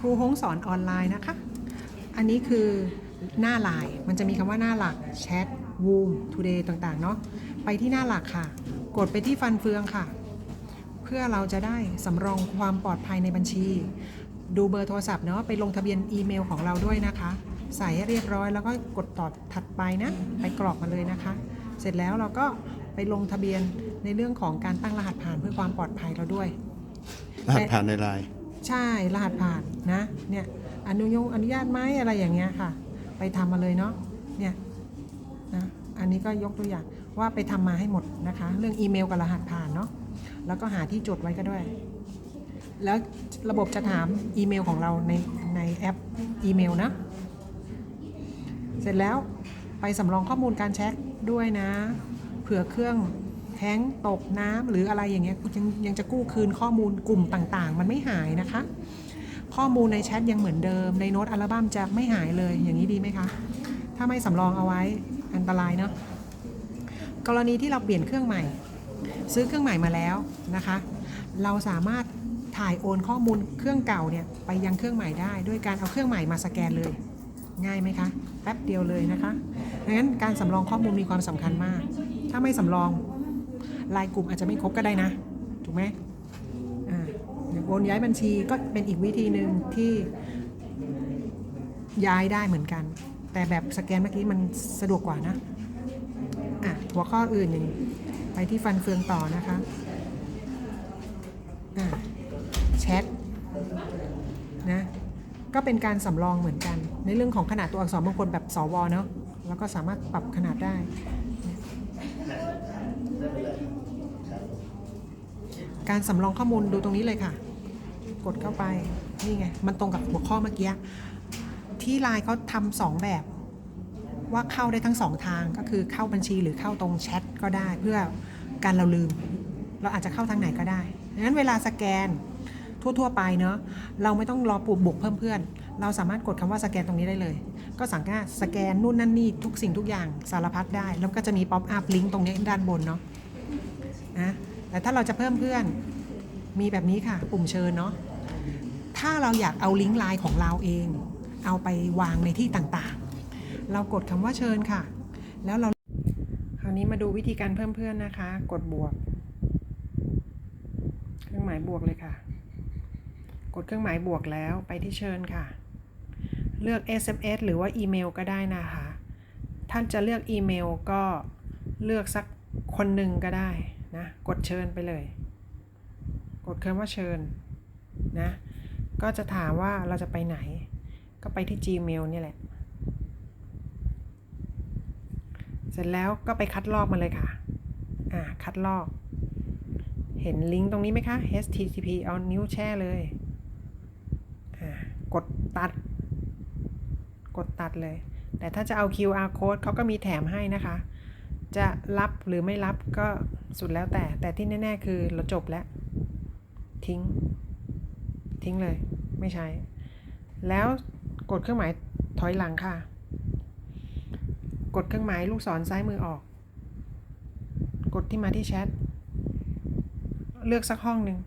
ครูฮงสอนออนไลน์นะคะ อันนี้คือหน้าไลน์มันจะมีคำว่าหน้าหลักแชทวูมทูเดย์ต่างๆ เนาะไปที่หน้าหลักค่ะ กดไปที่ฟันเฟืองค่ะ เพื่อเราจะได้สำรองความปลอดภัยในบัญชี ดูเบอร์โทรศัพท์เนาะไปลงทะเบียนอีเมลของเราด้วยนะคะ ใส่ให้เรียบร้อยแล้วก็กดต่อถัดไปนะ ไปกรอกมาเลยนะคะ เสร็จแล้วเราก็ไปลงทะเบียนในเรื่องของการตั้งรหัสผ่านเพื่อความปลอดภัยเราด้วยรหัสผ่านในไลน์ ใช่รหัสผ่านนะเนี่ยอนุยงอนุญาตไหมอะไรอย่างเงี้ยค่ะ ไปทำมาเลยเนาะเนี่ยนะอันนี้ก็ยกตัวอย่างว่าไปทำมาให้หมดนะคะ เรื่องอีเมลกับรหัสผ่านเนาะแล้วก็หาที่จดไว้ก็ด้วย แล้วระบบจะถามอีเมลของเราในในแอปอีเมลนะ เสร็จแล้วไปสำรองข้อมูลการแชทด้วยนะ เผื่อเครื่อง แท้งตกน้ำหรืออะไรอย่างเงี้ยยังยังจะกู้คืนข้อมูลกลุ่มต่างๆ มันไม่หายนะคะ ข้อมูลในแชทยังเหมือนเดิมในโน้ตอัลบั้มจะไม่หายเลยอย่างนี้ดีไหมคะ ถ้าไม่สำรองเอาไว้อันตรายเนาะกรณีที่เราเปลี่ยนเครื่องใหม่ ซื้อเครื่องใหม่มาแล้วนะคะ เราสามารถถ่ายโอนข้อมูลเครื่องเก่าเนี่ยไปยังเครื่องใหม่ได้ ด้วยการเอาเครื่องใหม่มาสแกนเลย ง่ายไหมคะแป๊บเดียวเลยนะคะดังนั้นการสำรองข้อมูลมีความสำคัญมาก ถ้าไม่สำรอง รายกลุ่มอาจจะไม่ครบก็ได้นะ ถูกไหมอ่าอย่างโอนย้ายบัญชีก็เป็นอีกวิธีหนึ่งที่ย้ายได้เหมือนกัน แต่แบบสแกนเมื่อกี้มันสะดวกกว่านะอะหัวข้ออื่นอย่างไปที่ฟันเฟืองต่อนะคะอะแชทนะก็เป็นการสำรองเหมือนกัน ในเรื่องของขนาดตัวอักษรบางคนแบบสวเนาะแล้วก็สามารถปรับขนาดได้ การสำรองข้อมูลดูตรงนี้เลยค่ะ กดเข้าไป นี่ไง มันตรงกับหัวข้อเมื่อกี้ ที่ไลน์เขาทำสองแบบ ว่าเข้าได้ทั้งสองทางก็คือเข้าบัญชีหรือเข้าตรงแชทก็ได้ เพื่อการเราลืม เราอาจจะเข้าทางไหนก็ได้ดังนั้นเวลาสแกนทั่ว ๆ ไปเนอะเราไม่ต้องรอปูบวกเพิ่มเพื่อน เราสามารถกดคำว่าสแกนตรงนี้ได้เลย ก็สั่งารถสแกนนู่นนั่นนี่ทุกสิ่งทุกอย่างสารพัดได้ แล้วก็จะมีป๊อปอัพลิงก์ตรงนี้ด้านบนเนาะนะ แต่ถ้าเราจะเพิ่มเพื่อน มีแบบนี้ค่ะ ปุ่มเชิญเนาะ ถ้าเราอยากเอาลิงก์ไลน์ของเราเอง เอาไปวางในที่ต่างๆ เรากดคำว่าเชิญค่ะ แล้วเรา คราวนี้มาดูวิธีการเพิ่มเพื่อนนะคะ กดบวก เครื่องหมายบวกเลยค่ะ กดเครื่องหมายบวกแล้วไปที่เชิญค่ะ เลือก SMS หรือว่าอีเมลก็ได้นะคะ ท่านจะเลือกอีเมลก็เลือกสักคนหนึ่งก็ได้ นะกดเชิญไปเลย กดคำว่าเชิญนะก็จะถามว่าเราจะไปไหน ก็ไปที่ Gmail นี่แหละ เสร็จแล้วก็ไปคัดลอกมาเลยค่ะอ่าคัดลอก เห็นลิงก์ตรงนี้ไหมคะ http เอานิ้วแช่เลยอ่ากดตัด กดตัดเลย แต่ถ้าจะเอา QR code เขาก็มีแถมให้นะคะ จะรับหรือไม่รับก็สุดแล้วแต่ แต่ที่แน่ ๆ คือเราจบแล้ว ทิ้ง ทิ้งเลย ไม่ใช้ แล้วกดเครื่องหมายถอยหลังค่ะ กดเครื่องหมายลูกศรซ้ายมือออก กดที่มาที่แชท เลือกสักห้องหนึ่ง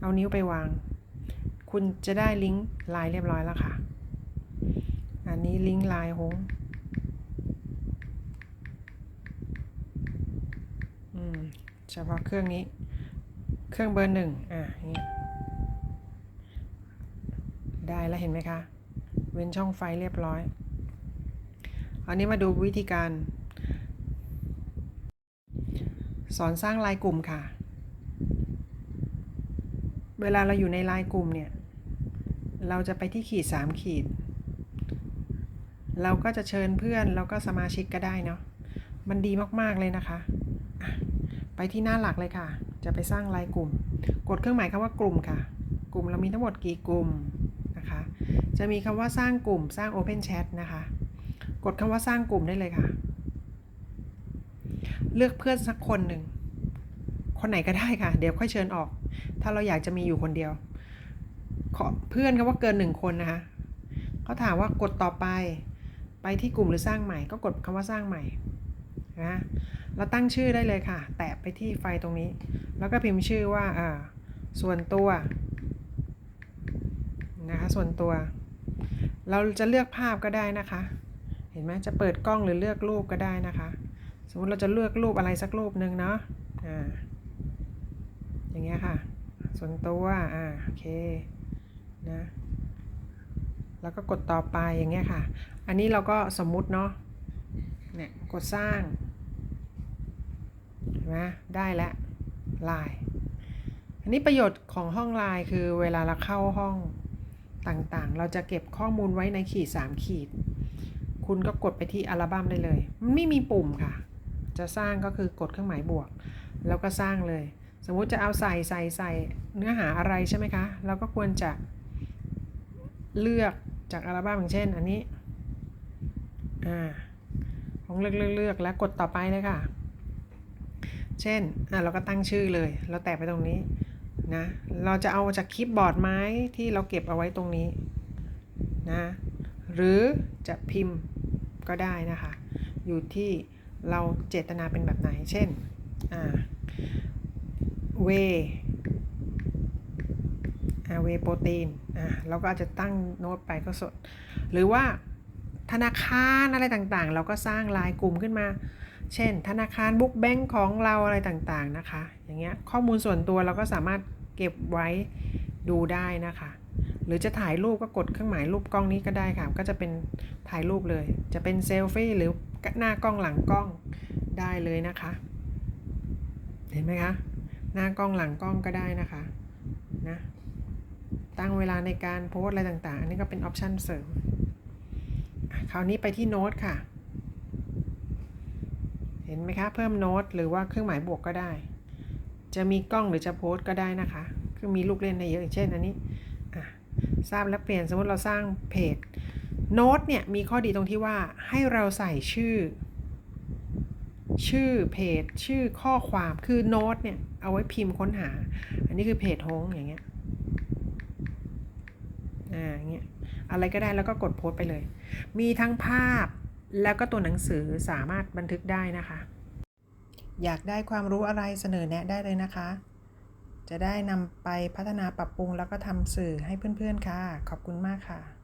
เอานิ้วไปวาง คุณจะได้ลิงก์ไลน์เรียบร้อยแล้วค่ะ อันนี้ลิงก์ไลน์โฮงอืม เฉพาะเครื่องนี้ เครื่องเบอร์หนึ่งอะอย่างเงี้ยได้แล้วเห็นไหมคะ เว้นช่องไฟเรียบร้อย อันนี้มาดูวิธีการ สอนสร้างลายกลุ่มค่ะ เวลาเราอยู่ในลน์กลุ่มเนี่ย เราจะไปที่ขีด 3 ขีด เราก็จะเชิญเพื่อนแล้วก็สมาชิกก็ได้เนาะ มันดีมาก ๆ เลยนะคะะ ไปที่หน้าหลักเลยค่ะ จะไปสร้างไลน์กลุ่ม กดเครื่องหมายคำว่ากลุ่มค่ะ กลุ่มเรามีทั้งหมดกี่กลุ่มนะคะ จะมีคำว่าสร้างกลุ่มสร้าง Open Chat นะคะ กดคำว่าสร้างกลุ่มได้เลยค่ะ เลือกเพื่อนสักคนหนึ่ง คนไหนก็ได้ค่ะ เดี๋ยวค่อยเชิญออก ถ้าเราอยากจะมีอยู่คนเดียว ขอเพื่อนเขาว่าเกินหนึ่งคนนะคะเขาถามว่ากดต่อไป ไปที่กลุ่มหรือสร้างใหม่ ก็กดคำว่าสร้างใหม่นะ เราตั้งชื่อได้เลยค่ะ แตะไปที่ไฟตรงนี้ แล้วก็พิมพ์ชื่อว่าอ่าส่วนตัวนะคะส่วนตัว เราจะเลือกภาพก็ได้นะคะ เห็นไหมจะเปิดกล้องหรือเลือกรูปก็ได้นะคะ สมมติเราจะเลือกรูปอะไรสักรูปหนึ่งเนาะอ่าอย่างเงี้ยค่ะ ส่วนตัวอ่าโอเคนะแล้วก็กดต่อไปอย่างเงี้ยค่ะ อันนี้เราก็สมมุติเนาะเนี่ยกดสร้าง ไหมได้แล้วลาย อันนี้ประโยชน์ของห้องไลน์คือเวลาเราเข้าห้องต่างๆ เราจะเก็บข้อมูลไว้ในขีด 3 ขีด คุณก็กดไปที่อัลบั้มได้เลย มันไม่มีปุ่มค่ะ จะสร้างก็คือกดเครื่องหมายบวก แล้วก็สร้างเลย สมมุติจะเอาใส่ใส่ใส่เนื้อหาอะไรใช่ไหมคะ เราก็ควรจะเลือกจากอัลบั้มอย่างเช่น อันนี้ อ่าของเลือกเลือกเลือกแล้วกดต่อไปเลยค่ะ เช่นเราก็ตั้งชื่อเลย เราแตะไปตรงนี้นะ เราจะเอาจากคลิปบอร์ดไม้ที่เราเก็บเอาไว้ตรงนี้นะหรือจะพิมพ์ก็ได้นะคะ อยู่ที่เราเจตนาเป็นแบบไหน เช่นอ่าเวอาเวโปรตีนอ่าเราก็อาจจะตั้งโน้ตไปก็สด หรือว่าธนาคารอะไรต่างๆ เราก็สร้างลายกลุ่มขึ้นมา เช่น ธนาคารบุ๊กแบงค์ของเราอะไรต่างๆนะคะ อย่างเงี้ยข้อมูลส่วนตัวเราก็สามารถเก็บไว้ดูได้นะคะ หรือจะถ่ายรูปก็กดเครื่องหมายรูปกล้องนี้ก็ได้ค่ะ ก็จะเป็นถ่ายรูปเลย จะเป็นเซลฟี่หรือหน้ากล้องหลังกล้องได้เลยนะคะ เห็นไหมคะ หน้ากล้องหลังกล้องก็ได้นะคะนะตั้งเวลาในการโพสอะไรต่างๆ อันนี้ก็เป็นออปชันเสริมคราวนี้ไปที่โน้ตค่ะ เห็นไหมคะ เพิ่มโน้ตหรือว่าเครื่องหมายบวกก็ได้ จะมีกล้องหรือจะโพสต์ก็ได้นะคะ คือมีลูกเล่นได้เยอะอย่างเช่นอันนี้ทราบแล้วเปลี่ยนสมมติเราสร้างเพจโน้ตเนี่ยมีข้อดีตรงที่ว่าให้เราใส่ชื่อ ชื่อเพจ ชื่อข้อความคือโน้ตเนี่ย เอาไว้พิมพ์ค้นหา อันนี้คือเพจโฮงอย่างเงี้ยอ่าอย่างเงี้ยอะไรก็ได้แล้วก็กดโพสต์ไปเลย มีทั้งภาพ แล้วก็ตัวหนังสือสามารถบันทึกได้นะคะ อยากได้ความรู้อะไรเสนอแนะได้เลยนะคะ จะได้นำไปพัฒนาปรับปรุงแล้วก็ทำสื่อให้เพื่อนๆค่ะ ขอบคุณมากค่ะ